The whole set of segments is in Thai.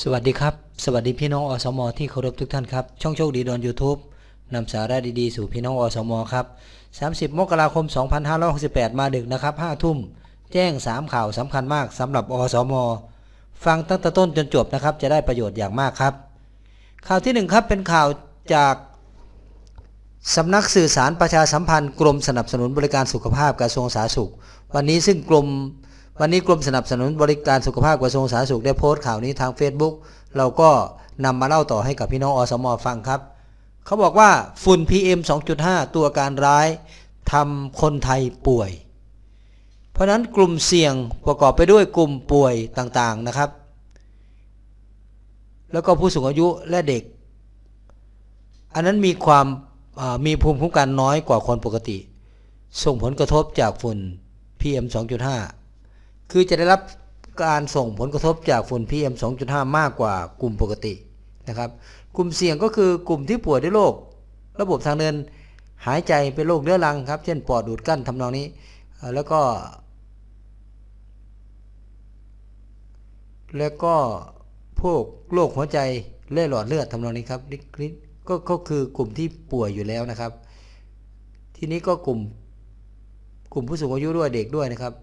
สวัสดีครับ สวัสดีพี่น้องอสม ที่เคารพทุกท่านครับ ช่องโชคดีดอน YouTube นำสาระดีๆ สู่พี่น้องอสม ครับ 30 มกราคม 2568 มาดึกนะครับ 5 ทุ่ม แจ้ง 3 ข่าวสำคัญมากสำหรับอสม ฟังตั้งแต่ต้นจนจบนะครับ จะได้ประโยชน์อย่างมากครับ ข่าวที่ 1 ครับเป็นข่าวจากสำนักสื่อสารประชาสัมพันธ์กรมสนับสนุนบริการสุขภาพกระทรวงสาธารณสุข วันนี้ซึ่งกรม วันนี้กรมสนับสนุนบริการสุขภาพกระทรวงสาธารณสุขได้โพสต์ข่าวนี้ทาง Facebook เราก็นำมาเล่าต่อให้กับพี่น้องอสมฟังครับ เขาบอกว่าฝุ่น PM 2.5 ตัวการร้ายทำคนไทยป่วย เพราะฉะนั้นกลุ่มเสี่ยงประกอบไปด้วยกลุ่มป่วยต่างๆนะครับ แล้วก็ผู้สูงอายุและเด็ก อันนั้นมีความมีภูมิคุ้มกันน้อยกว่าคนปกติ ส่งผลกระทบจากฝุ่น PM 2.5 คือจะได้รับการส่งผลกระทบจากฝุ่น PM 2.5 มากกว่ากลุ่มปกตินะครับ กลุ่มเสี่ยงก็คือกลุ่มที่ป่วยด้วยโรคระบบทางเดินหายใจเป็นโรคเรื้อรังครับ เช่นปอดดูดกั้นทำนองนี้ แล้วก็ แล้วก็พวกโรคหัวใจเลือดหลอดเลือดทำนองนี้ครับนี่ก็ก็คือกลุ่มที่ป่วยอยู่แล้วนะครับ ทีนี้ก็กลุ่มกลุ่มผู้สูงอายุด้วยเด็กด้วยนะครับ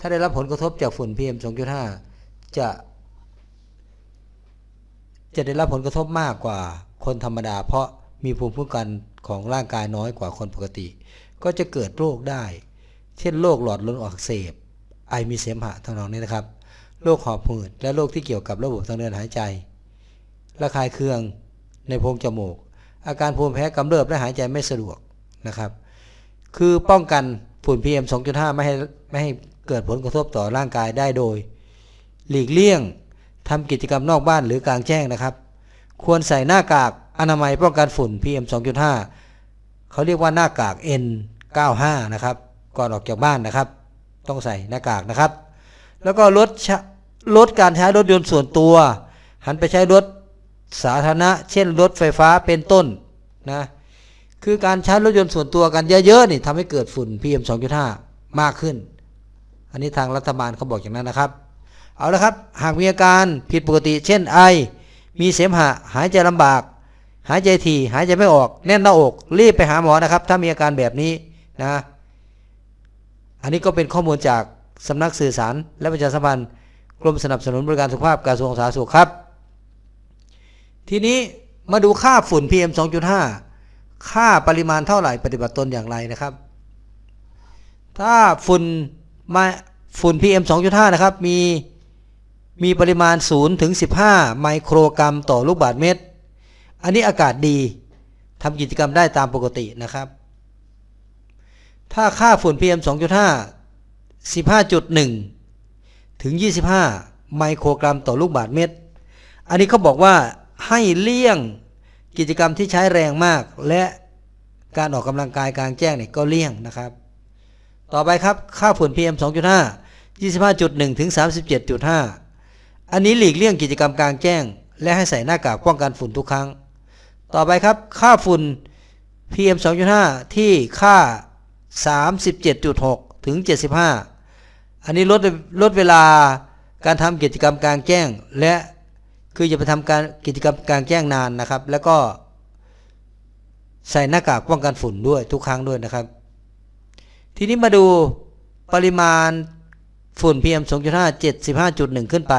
ถ้าได้รับผลกระทบจากฝุ่น PM 2.5 จะจะได้รับผลกระทบมากกว่าคนธรรมดา เพราะมีภูมิคุ้มกันของร่างกายน้อยกว่าคนปกติ ก็จะเกิดโรคได้ เช่นโรคหลอดลมอักเสบ ไอมีเสมหะทำนองนี้นะครับ โรคหอบหืด และโรคที่เกี่ยวกับระบบทางเดินหายใจ ระคายเคืองในโพรงจมูก อาการภูมิแพ้กำเริบและหายใจไม่สะดวกนะครับ คือป้องกันฝุ่น PM 2.5 ไม่ให้ไม่ให้ เกิดผลกระทบต่อร่างกายได้โดย หลีกเลี่ยงทำกิจกรรมนอกบ้านหรือกลางแจ้งนะครับ ควรใส่หน้ากากอนามัยป้องกันฝุ่น PM 2.5 เขาเรียกว่าหน้ากาก N95 นะครับก่อนออกจากบ้านนะครับ ต้องใส่หน้ากากนะครับ แล้วก็ลดลดการใช้รถยนต์ส่วนตัว หันไปใช้รถสาธารณะ เช่นรถไฟฟ้าเป็นต้นนะคือการใช้รถยนต์ส่วนตัวกันเยอะๆนี่ทำให้เกิดฝุ่น PM 2.5 มากขึ้น อันนี้ทางรัฐบาลเขาบอกอย่างนั้นนะครับ เอาละครับ หากมีอาการผิดปกติ เช่นไอ มีเสมหะ หายใจลำบาก หายใจถี่ หายใจไม่ออก แน่นหน้าอก รีบไปหาหมอนะครับ ถ้ามีอาการแบบนี้นะ อันนี้ก็เป็นข้อมูลจากสำนักสื่อสาร และประชาสัมพันธ์กรมสนับสนุนบริการสุขภาพกระทรวงสาธารณสุขครับ ทีนี้มาดูค่าฝุ่น PM 2.5 ค่าปริมาณเท่าไหร่ปฏิบัติตนอย่างไรนะครับ ถ้าฝุ่น มาฝุ่น PM 2.5 นะครับ มีมีปริมาณ 0 ถึง 15 ไมโครกรัมต่อลูกบาศก์เมตร อันนี้อากาศดีทำกิจกรรมได้ตามปกตินะครับ ถ้าค่าฝุ่น PM 2.5 15.1 ถึง 25 ไมโครกรัมต่อลูกบาศก์เมตร อันนี้เขาบอกว่าให้เลี่ยงกิจกรรมที่ใช้แรงมาก และการออกกำลังกายกลางแจ้งเนี่ยก็เลี่ยงนะครับ ต่อไปครับ ค่าฝุ่น PM 2.5 25.1 ถึง 37.5 อันนี้หลีกเลี่ยงกิจกรรมกลางแจ้ง และให้ใส่หน้ากากป้องกันฝุ่นทุกครั้ง ต่อไปครับ ค่าฝุ่น PM 2.5 ที่ค่า 37.6 ถึง 75 อันนี้ลดลดเวลาการทำกิจกรรมกลางแจ้ง และคืออย่าไปทำการกิจกรรมกลางแจ้งนานนะครับ แล้วก็ใส่หน้ากากป้องกันฝุ่นด้วยทุกครั้งด้วยนะครับ ทีนี้มาดูปริมาณฝุ่น PM 2.5 75.1 ขึ้นไป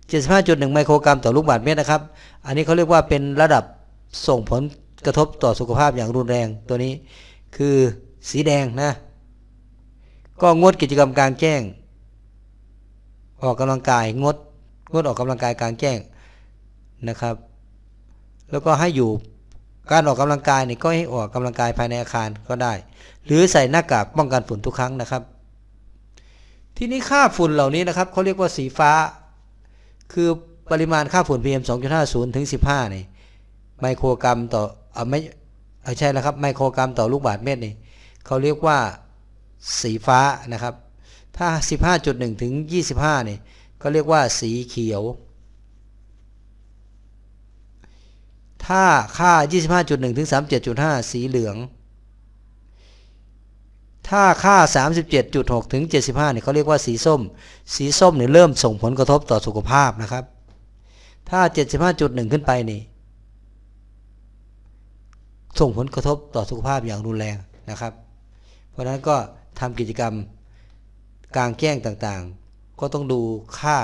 75.1 ไมโครกรัมต่อลูกบาศก์เมตรนะครับ อันนี้เขาเรียกว่าเป็นระดับส่งผลกระทบต่อสุขภาพอย่างรุนแรงตัวนี้ คือสีแดงนะ ก็งดกิจกรรมกลางแจ้ง ออกกำลังกายงดงดออกกำลังกายกลางแจ้งนะครับ แล้วก็ให้อยู่ การออกกำลังกายเนี่ยก็ให้ออกกำลังกายภายในอาคารก็ได้ หรือใส่หน้ากากป้องกันฝุ่นทุกครั้งนะครับ ที่นี้ค่าฝุ่นเหล่านี้นะครับเขาเรียกว่าสีฟ้า คือปริมาณค่าฝุ่น PM 2.50 ถึง 15นี่ไมโครกรัมต่อเอ่อไม่อ่อใช่แล้วครับไมโครกรัมต่อลูกบาศก์เมตรนี่เขาเรียกว่าสีฟ้านะครับ ถ้า 15.1 ถึง 25นี่ก็เรียกว่าสีเขียว ถ้าค่า 25.1 ถึง 37.5 สีเหลือง ถ้าค่า 37.6 ถึง 75เนี่ยเขาเรียกว่าสีส้ม สีส้มเนี่ยเริ่มส่งผลกระทบต่อสุขภาพนะครับ ถ้า 75.1 ขึ้นไปนี่ ส่งผลกระทบต่อสุขภาพอย่างรุนแรงนะครับ เพราะฉะนั้นก็ทำกิจกรรมกลางแจ้งต่างๆ ก็ต้องดูค่า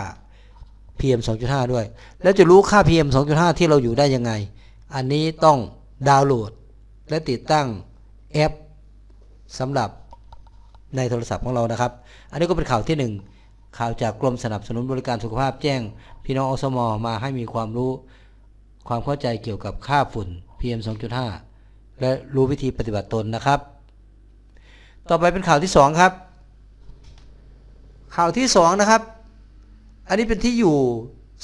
PM 2.5 ด้วย แล้วจะรู้ค่า PM 2.5 ที่เราอยู่ได้ยังไง อันนี้ต้องดาวน์โหลด และติดตั้งแอปสำหรับในโทรศัพท์ของเรานะครับ อันนี้ก็เป็นข่าวที่ 1 ข่าวจากกรมสนับสนุนบริการสุขภาพแจ้ง พี่น้องอสมมาให้มีความรู้ ความเข้าใจเกี่ยวกับค่าฝุ่น PM 2.5 และรู้วิธีปฏิบัติตนนะครับ ต่อไปเป็นข่าวที่ 2 ครับ ข่าวที่ 2 นะครับ อันนี้เป็นที่อยู่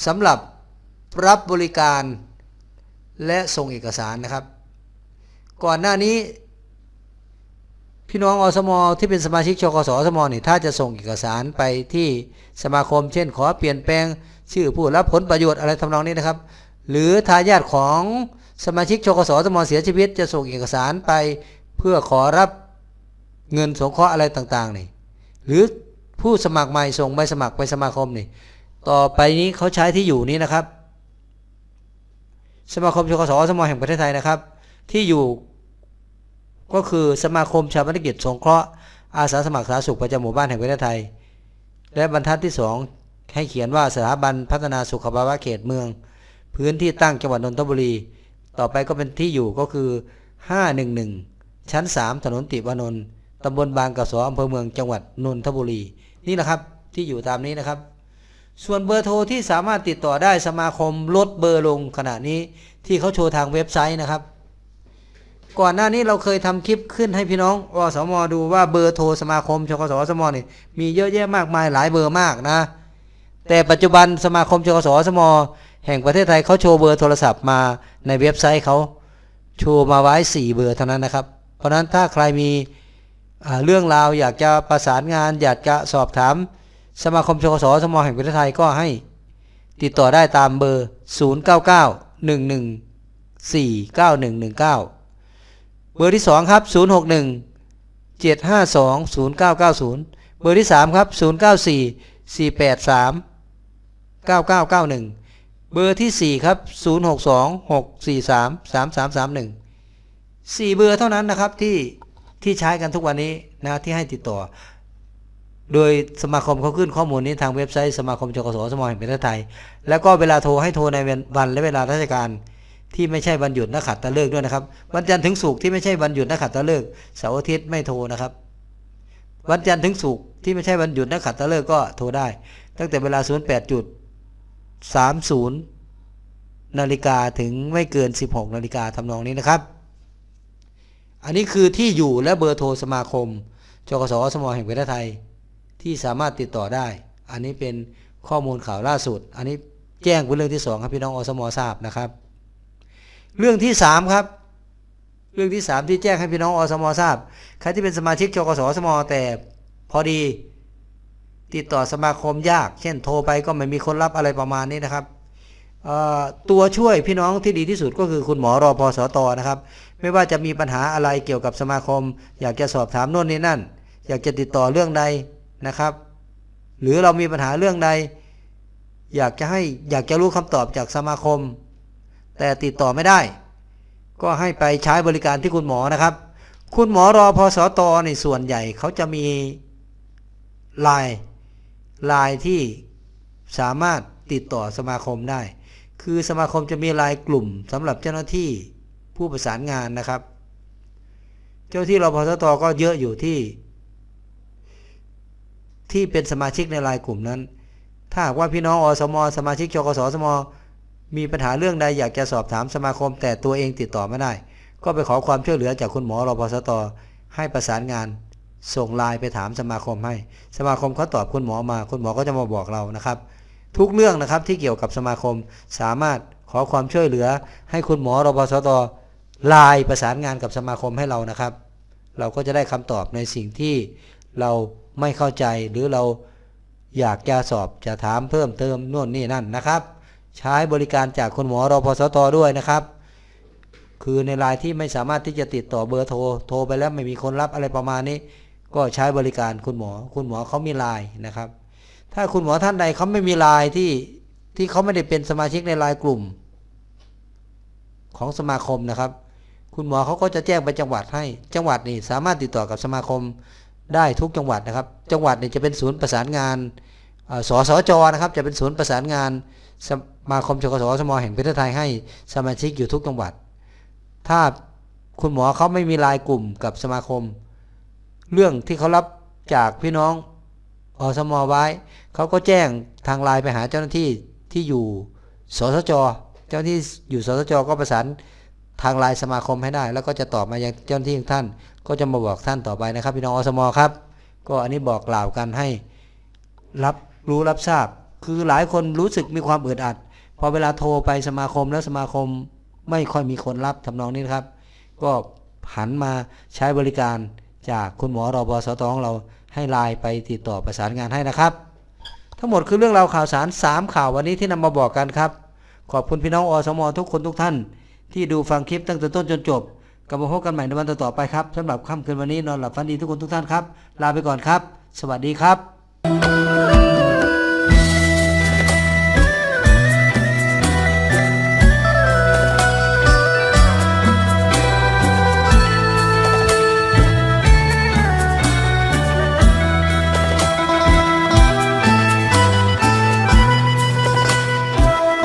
สำหรับรับบริการ และส่งเอกสารนะครับ ก่อนหน้านี้ พี่น้องอสมที่เป็นสมาชิกชกสอสมนี่ถ้าจะส่งเอกสารไปที่สมาคม เช่น ขอเปลี่ยนแปลงชื่อผู้รับผลประโยชน์อะไรทำนองนี้นะครับ หรือทายาทของสมาชิกชกสอสมเสียชีวิต จะส่งเอกสารไปเพื่อขอรับเงินสงเคราะห์อะไรต่างๆนี่หรือผู้สมัครใหม่ส่งใบสมัครไปสมาคมนี่ต่อไปนี้เขาใช้ที่อยู่นี้นะครับ สมาคมชกสอสมแห่งประเทศไทยนะครับ ที่อยู่ก็คือสมาคมชาวบ้านกิจสงเคราะห์อาสาสมัครสาธารณสุขประจำหมู่บ้านแห่งประเทศไทย และบรรทัดที่ 2 ให้เขียนว่าสถาบันพัฒนาสุขภาวะเขตเมือง พื้นที่ตั้งจังหวัดนนทบุรี ต่อไปก็เป็นที่อยู่ก็คือ 511 ชั้น 3 ถนนติวานนท์ตำบลบางกระสออำเภอเมืองจังหวัดนนทบุรี นี่นะครับที่อยู่ตามนี้นะครับ ส่วนเบอร์โทรที่สามารถติดต่อได้สมาคมลดเบอร์ลงขณะนี้ที่เขาโชว์ทางเว็บไซต์นะครับ ก่อนหน้านี้เราเคยทำคลิปขึ้นให้พี่น้องอสมดูว่าเบอร์โทรสมาคมชกสอสมนี่มีเยอะแยะมากมายหลายเบอร์มากนะ แต่ปัจจุบันสมาคมชกสอสมแห่งประเทศไทยเขาโชว์เบอร์โทรศัพท์มาในเว็บไซต์เขาโชว์มาไว้ 4 เบอร์เท่านั้นนะครับ เพราะฉะนั้นถ้าใครมีเรื่องราวอยากจะประสานงานอยากจะสอบถาม สมาคมชกสสมแห่งประเทศไทยก็ให้ติดต่อได้ตามเบอร์ 0991149119 เบอร์ที่ 2 ครับ 061 752 0990 เบอร์ที่ 3 ครับ 094 483 9991 เบอร์ที่ 4 ครับ 062 643 3331 4 เบอร์เท่านั้นนะครับที่ที่ใช้กันทุกวันนี้นะที่ให้ติดต่อ โดยสมาคมเขาขึ้นข้อมูลนี้ทางเว็บไซต์สมาคมจกสสมแห่งประเทศไทย แล้วก็เวลาโทรให้โทรในวันและเวลาราชการ ที่ไม่ใช่วันหยุดนักขัตฤกษ์ด้วยนะครับ วันจันทร์ถึงศุกร์ที่ไม่ใช่วันหยุดนักขัตฤกษ์เสาร์อาทิตย์ไม่โทรนะครับ วันจันทร์ถึงศุกร์ที่ไม่ใช่วันหยุดนักขัตฤกษ์ก็โทรได้ ตั้งแต่เวลา 08จุด30นาฬิกาถึงไม่เกิน 16นาฬิกาทำนองนี้นะครับ อันนี้คือที่อยู่และเบอร์โทรสมาคมจกสสมแห่งประเทศไทย ที่สามารถติดต่อได้ อันนี้เป็นข้อมูลข่าวล่าสุด อันนี้แจ้งเป็นเรื่องที่สองครับพี่น้องอสมทราบนะครับ เรื่องที่สามครับ เรื่องที่สามที่แจ้งให้พี่น้องอสมทราบ ใครที่เป็นสมาชิกจกสอสมแต่พอดี ติดต่อสมาคมยาก เช่นโทรไปก็ไม่มีคนรับอะไรประมาณนี้นะครับตัวช่วยพี่น้องที่ดีที่สุดก็คือคุณหมอรอพอสตนะครับ ไม่ว่าจะมีปัญหาอะไรเกี่ยวกับสมาคม อยากจะสอบถามโน่นนี่นั่น อยากจะติดต่อเรื่องใด นะครับ หรือเรามีปัญหาเรื่องใด อยากจะให้อยากจะรู้คำตอบจากสมาคม แต่ติดต่อไม่ได้ ก็ให้ไปใช้บริการที่คุณหมอนะครับ คุณหมอรอพอสตในส่วนใหญ่เขาจะมีไลน์ไลน์ที่สามารถติดต่อสมาคมได้ คือสมาคมจะมีไลน์กลุ่มสำหรับเจ้าหน้าที่ผู้ประสานงานนะครับ เจ้าที่รพสตก็เยอะอยู่ที่ ที่เป็นสมาชิกในไลน์กลุ่มนั้น ถ้าหากว่าพี่น้องอสม สมาชิกจกสสม มีปัญหาเรื่องใดอยากจะสอบถามสมาคม แต่ตัวเองติดต่อไม่ได้ ก็ไปขอความช่วยเหลือจากคุณหมอรพสตให้ประสานงาน ส่งไลน์ไปถามสมาคมให้ สมาคมเขาตอบคุณหมอมา คุณหมอก็จะมาบอกเรานะครับ ทุกเรื่องนะครับที่เกี่ยวกับสมาคมสามารถขอความช่วยเหลือ ให้คุณหมอรพสตไลน์ประสานงานกับสมาคมให้เรานะครับ เราก็จะได้คำตอบในสิ่งที่เรา ไม่เข้าใจหรือเราอยากจะสอบจะถามเพิ่มเติมโน่นนี่นั่นนะครับ ใช้บริการจากคุณหมอรอพสตด้วยนะครับ คือในรายที่ไม่สามารถที่จะติดต่อเบอร์โทรโทรไปแล้วไม่มีคนรับอะไรประมาณนี้ ก็ใช้บริการคุณหมอ คุณหมอเขามีไลน์นะครับ ถ้าคุณหมอท่านใดเขาไม่มีไลน์ที่ที่เขาไม่ได้เป็นสมาชิกในรายกลุ่ม ของสมาคมนะครับ คุณหมอเขาก็จะแจ้งไปจังหวัดให้ จังหวัดนี่สามารถติดต่อกับสมาคม ได้ทุกจังหวัดนะครับ จังหวัดเนี่ยจะเป็นศูนย์ประสานงานเอ่อสสจนะครับจะเป็นศูนย์ประสานงานสมาคมชกสสมแห่งประเทศไทยให้สมาชิกอยู่ทุกจังหวัด ถ้าคุณหมอเขาไม่มีรายกลุ่มกับสมาคม เรื่องที่เขารับจากพี่น้องอสมไว้เขาก็แจ้งทางไลน์ไปหาเจ้าหน้าที่ที่อยู่สสจ เจ้าหน้าที่อยู่สสจก็ประสาน ทางไลน์สมาคมให้ได้ แล้วก็จะตอบมายังเจ้าหน้าที่ของท่าน ก็จะมาบอกท่านต่อไปนะครับ พี่น้องอสมครับ ก็อันนี้บอกกล่าวกันให้รับรู้รับทราบ คือหลายคนรู้สึกมีความอึดอัด พอเวลาโทรไปสมาคมแล้วสมาคมไม่ค่อยมีคนรับทำนองนี้นะครับ ก็หันมาใช้บริการจากคุณหมอรอบสตของเราให้ไลน์ไปติดต่อประสานงานให้นะครับ ทั้งหมดคือเรื่องราวข่าวสาร 3 ข่าววันนี้ที่นำมาบอกกันครับ ขอบคุณพี่น้องอสมทุกคนทุกท่าน ที่ดูฟังคลิปตั้งแต่ต้นจนจบกลับมาพบกันใหม่ในวันต่อๆไปครับสำหรับค่ำคืนวันนี้นอนหลับฝันดีทุกคนทุกท่านครับ ลาไปก่อนครับ สวัสดีครับ